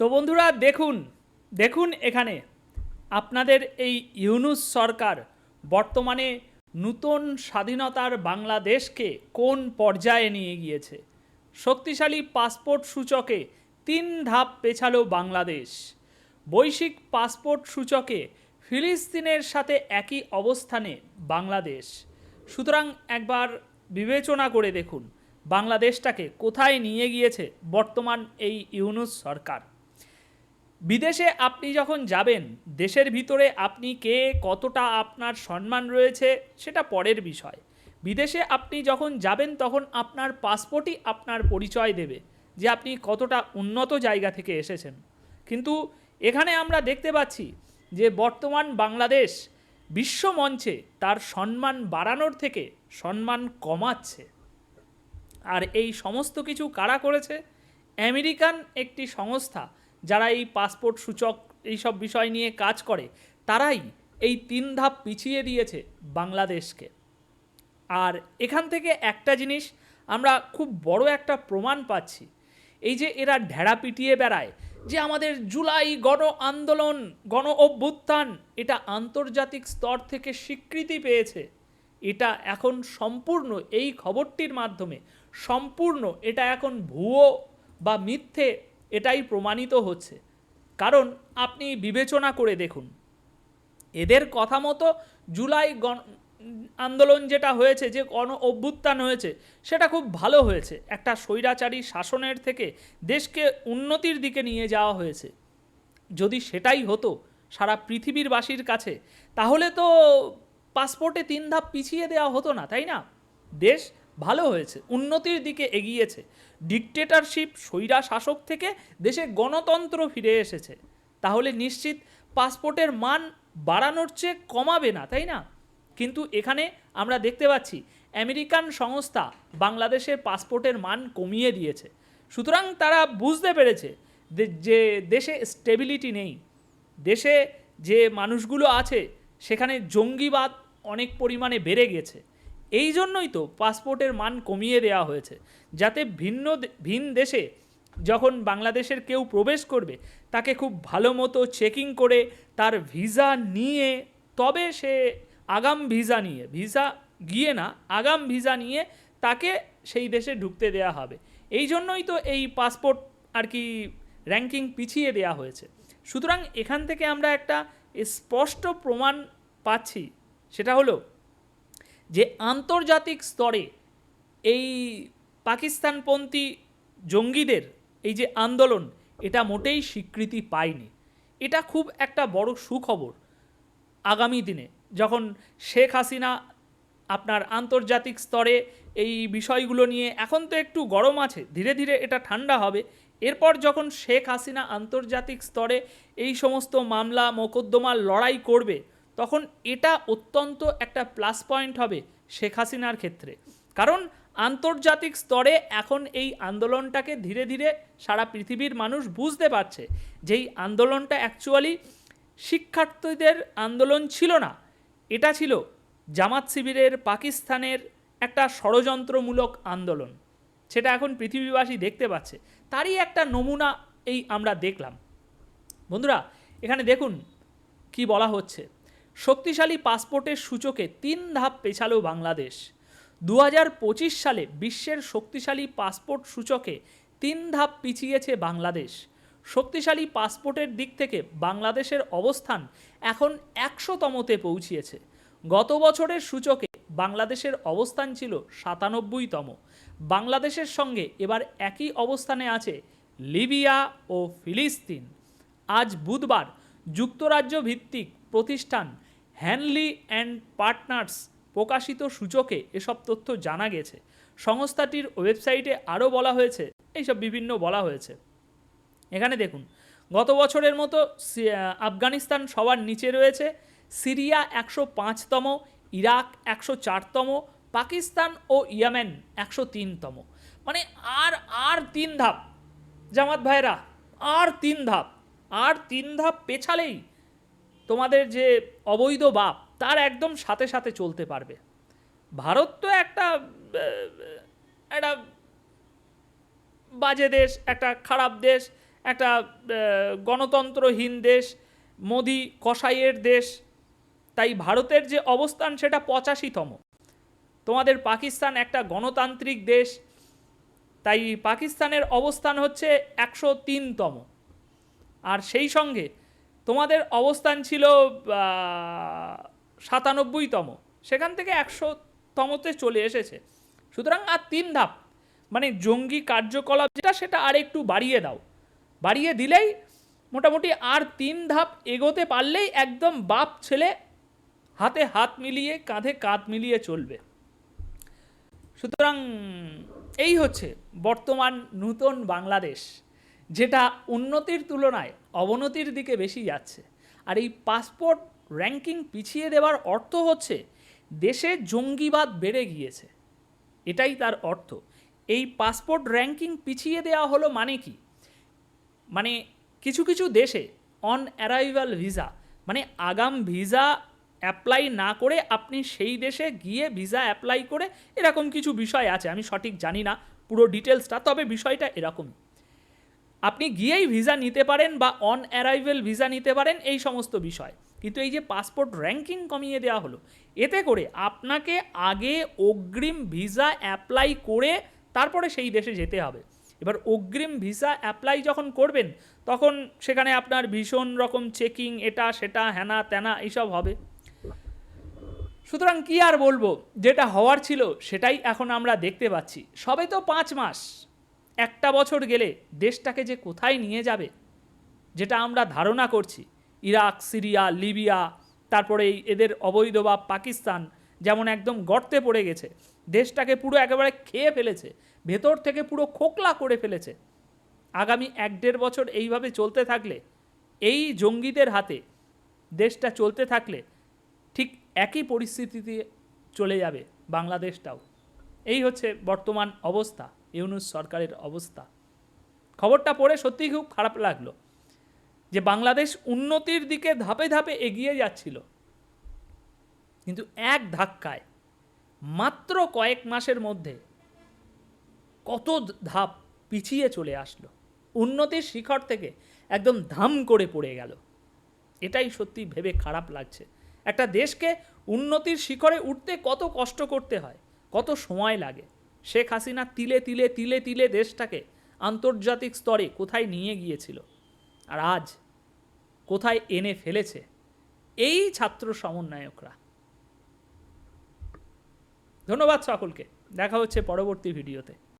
তো বন্ধুরা, দেখুন দেখুন এখানে। আপনাদের এই ইউনুস সরকার বর্তমানে নূতন স্বাধীনতার বাংলাদেশকে কোন পর্যায়ে নিয়ে গিয়েছে? শক্তিশালী পাসপোর্ট সূচকে তিন ধাপ পেছালো বাংলাদেশ। বৈশ্বিক পাসপোর্ট সূচকে ফিলিস্তিনের সাথে একই অবস্থানে বাংলাদেশ। সুতরাং একবার বিবেচনা করে দেখুন, বাংলাদেশটাকে কোথায় নিয়ে গিয়েছে বর্তমান এই ইউনুস সরকার। বিদেশে আপনি যখন যাবেন, দেশের ভিতরে আপনি কে, কতটা আপনার সম্মান রয়েছে, সেটা পরের বিষয়। বিদেশে আপনি যখন যাবেন, তখন আপনার পাসপোর্টই আপনার পরিচয় দেবে যে আপনি কতটা উন্নত জায়গা থেকে এসেছেন। কিন্তু এখানে আমরা দেখতে পাচ্ছি যে বর্তমান বাংলাদেশ বিশ্বমঞ্চে তার সম্মান বাড়ানোর থেকে সম্মান কমাচ্ছে। আর এই সমস্ত কিছু কারা করেছে? আমেরিকান একটি সংস্থা যারা এই পাসপোর্ট সূচক এইসব বিষয় নিয়ে কাজ করে, তারাই এই তিন ধাপ পিছিয়ে দিয়েছে বাংলাদেশকে। আর এখান থেকে একটা জিনিস আমরা খুব বড় একটা প্রমাণ পাচ্ছি। এই যে এরা ঢেড়া পিটিয়ে বেড়ায়, যে আমাদের জুলাই গণ আন্দোলন, গণ অভ্যুত্থান, এটা আন্তর্জাতিক স্তর থেকে স্বীকৃতি পেয়েছে। এটা এখন সম্পূর্ণ এই খবরটির মাধ্যমে, সম্পূর্ণ এটা এখন ভুয়ো বা মিথ্যে এটাই প্রমাণিত হচ্ছে। কারণ আপনি বিবেচনা করে দেখুন। এদের কথা মতো জুলাই গণ আন্দোলন যেটা হয়েছে, যে গণ অভ্যুত্থান হয়েছে, সেটা খুব ভালো হয়েছে। একটা স্বৈরাচারী শাসনের থেকে দেশকে উন্নতির দিকে নিয়ে যাওয়া হয়েছে। যদি সেটাই হতো সারা পৃথিবীর বাসীর কাছে, তাহলে তো পাসপোর্টে তিন ধাপ পিছিয়ে দেওয়া হতো না, তাই না? দেশ ভালো হয়েছে, উন্নতির দিকে এগিয়েছে। ডিকটেটরশিপ স্বৈরা শাসক থেকে দেশে গণতন্ত্র ফিরে এসেছে। তাহলে নিশ্চিত পাসপোর্টের মান বাড়ানোর চেয়ে কমাবে না, তাই না? কিন্তু এখানে আমরা দেখতে পাচ্ছি, আমেরিকান সংস্থা বাংলাদেশের পাসপোর্টের মান কমিয়ে দিয়েছে। সুতরাং তারা বুঝতে পেরেছে যে দেশে স্টেবিলিটি নেই। দেশে যে মানুষগুলো আছে, সেখানে জঙ্গিবাদ অনেক পরিমাণে বেড়ে গেছে। এই জন্যই তো পাসপোর্টের মান কমিয়ে দেওয়া হয়েছে। যাতে ভিন্ন ভিন দেশে যখন বাংলাদেশের কেউ প্রবেশ করবে, তাকে খুব ভালো মতো চেকিং করে তার ভিসা নিয়ে, তবে সে আগাম ভিসা নিয়ে, ভিসা গিয়ে না, আগাম ভিসা নিয়ে তাকে সেই দেশে ঢুকতে দেওয়া হবে। এই জন্যই তো এই পাসপোর্ট আর কি র্যাঙ্কিং পিছিয়ে দেওয়া হয়েছে। সুতরাং এখান থেকে আমরা একটা স্পষ্ট প্রমাণ পাচ্ছি, সেটা হলো যে আন্তর্জাতিক স্তরে এই পাকিস্তানপন্থী জঙ্গিদের এই যে আন্দোলন, এটা মোটেই স্বীকৃতি পায়নি। এটা খুব একটা বড় সুখবর আগামী দিনে, যখন শেখ হাসিনা আপনার আন্তর্জাতিক স্তরে এই বিষয়গুলো নিয়ে এখন তো একটু গরম আছে, ধীরে ধীরে এটা ঠান্ডা হবে, এরপর যখন শেখ হাসিনা আন্তর্জাতিক স্তরে এই সমস্ত মামলা, মোকদ্দমার লড়াই করবে তখন এটা অত্যন্ত একটা প্লাস পয়েন্ট হবে শেখ হাসিনার ক্ষেত্রে। কারণ আন্তর্জাতিক স্তরে এখন এই আন্দোলনটাকে ধীরে ধীরে সারা পৃথিবীর মানুষ বুঝতে পারছে যে এই আন্দোলনটা অ্যাকচুয়ালি শিক্ষার্থীদের আন্দোলন ছিল না। এটা ছিল জামাত শিবিরের পাকিস্তানের একটা ষড়যন্ত্রমূলক আন্দোলন। সেটা এখন পৃথিবীবাসী দেখতে পাচ্ছে। তারই একটা নমুনা এই আমরা দেখলাম। বন্ধুরা, এখানে দেখুন কি বলা হচ্ছে। শক্তিশালী পাসপোর্টের সূচকে তিন ধাপ পেছালো বাংলাদেশ। দু হাজার পঁচিশ সালে বিশ্বের শক্তিশালী পাসপোর্ট সূচকে তিন ধাপ পিছিয়েছে বাংলাদেশ। শক্তিশালী পাসপোর্টের দিক থেকে বাংলাদেশের অবস্থান এখন একশোতমতে পৌঁছিয়েছে। গত বছরের সূচকে বাংলাদেশের অবস্থান ছিল সাতানব্বইতম। বাংলাদেশের সঙ্গে এবার একই অবস্থানে আছে লিবিয়া ও ফিলিস্তিন। আজ বুধবার যুক্তরাজ্য ভিত্তিক প্রতিষ্ঠান হ্যানলি অ্যান্ড পার্টনার্স প্রকাশিত সূচকে এসব তথ্য জানা গেছে। সংস্থাটির ওয়েবসাইটে আরও বলা হয়েছে, এইসব বিভিন্ন বলা হয়েছে। এখানে দেখুন, গত বছরের মতো আফগানিস্তান সবার নিচে রয়েছে, সিরিয়া একশো পাঁচতম, ইরাক একশো চারতম, পাকিস্তান ও ইয়ামেন একশো তিনতম। মানে আর আর তিন ধাপ। জামাত ভাইরা আর তিন ধাপ। আর তিন ধাপ পেছালেই তোমাদের যে অবৈধ বাপ, তার একদম সাথে সাথে চলতে পারবে। ভারত তো একটা একটা বাজে দেশ, একটা খারাপ দেশ, একটা গণতন্ত্রহীন দেশ, মোদি কসাইয়ের দেশ। তাই ভারতের যে অবস্থান, সেটা পঁচাশিতম। তোমাদের পাকিস্তান একটা গণতান্ত্রিক দেশ। তাই পাকিস্তানের অবস্থান হচ্ছে একশো তিনতম। আর সেই সঙ্গে তোমাদের অবস্থান ছিল সাতানব্বইতম। সেখান থেকে একশো তমতে চলে এসেছে। সুতরাং আর তিন ধাপ। মানে জঙ্গি কার্যকলাপ যেটা, সেটা আর একটু বাড়িয়ে দাও। বাড়িয়ে দিলেই মোটামুটি আর তিন ধাপ এগোতে পারলেই একদম বাপ ছেলে হাতে হাত মিলিয়ে, কাঁধে কাঁধ মিলিয়ে চলবে। সুতরাং এই হচ্ছে বর্তমান নূতন বাংলাদেশ। যেটা উন্নতির তুলনায় অবনতির দিকে বেশি যাচ্ছে। আর এই পাসপোর্ট র্যাঙ্কিং পিছিয়ে দেওয়ার অর্থ হচ্ছে, দেশে জঙ্গিবাদ বেড়ে গিয়েছে। এটাই তার অর্থ। এই পাসপোর্ট র্যাঙ্কিং পিছিয়ে দেওয়া হলো মানে কি? মানে কিছু কিছু দেশে অন অ্যারাইভাল ভিসা মানে আগাম ভিসা অ্যাপ্লাই না করে আপনি সেই দেশে গিয়ে ভিসা অ্যাপ্লাই করে এরকম কিছু বিষয় আছে। আমি সঠিক জানি না, পুরো ডিটেলসটা তবে বিষয়টা এরকমই। আপনি গিয়েই ভিসা নিতে পারেন বা অন অ্যারাইভেল ভিসা নিতে পারেন, এই সমস্ত বিষয়। কিন্তু এই যে পাসপোর্ট র্যাঙ্কিং কমিয়ে দেওয়া হলো, এতে করে আপনাকে আগে অগ্রিম ভিসা অ্যাপ্লাই করে তারপরে সেই দেশে যেতে হবে। এবার অগ্রিম ভিসা অ্যাপ্লাই যখন করবেন, তখন সেখানে আপনার ভীষণ রকম চেকিং এটা, সেটা হ্যানা ত্যানা এইসব হবে। সুতরাং কি আর বলব, যেটা হওয়ার ছিল সেটাই এখন আমরা দেখতে পাচ্ছি। সবে তো পাঁচ মাস। একটা বছর গেলে দেশটাকে যে কোথায় নিয়ে যাবে, যেটা আমরা ধারণা করছি, ইরাক, সিরিয়া, লিবিয়া, তারপরে এই এদের অবৈধ বা পাকিস্তান যেমন একদম গর্তে পড়ে গেছে, দেশটাকে পুরো একেবারে খেয়ে ফেলেছে, ভেতর থেকে পুরো খোকলা করে ফেলেছে। আগামী এক দেড় বছর এইভাবে চলতে থাকলে, এই জঙ্গিদের হাতে দেশটা চলতে থাকলে ঠিক একই পরিস্থিতিতে চলে যাবে বাংলাদেশটাও। এই হচ্ছে বর্তমান অবস্থা। ইউনুস সরকারের অবস্থা। খবরটা পড়ে সত্যিই খুব খারাপ লাগল যে বাংলাদেশ উন্নতির দিকে ধাপে ধাপে এগিয়ে যাচ্ছিল। কিন্তু এক ধাক্কায় মাত্র কয়েক মাসের মধ্যে কত ধাপ পিছিয়ে চলে আসলো। উন্নতির শিখর থেকে একদম ধাম করে পড়ে গেল। এটাই সত্যি ভেবে খারাপ লাগছে। একটা দেশকে উন্নতির শিখরে উঠতে কত কষ্ট করতে হয়, কত সময় লাগে। শেখ হাসিনা তিলে তিলে তিলে তিলে দেশটাকে আন্তর্জাতিক স্তরে কোথায় নিয়ে গিয়েছিল? আর আজ কোথায় এনে ফেলেছে? এই ছাত্র সমন্বয়করা। ধন্যবাদ সকলকে। দেখা হচ্ছে পরবর্তী ভিডিওতে।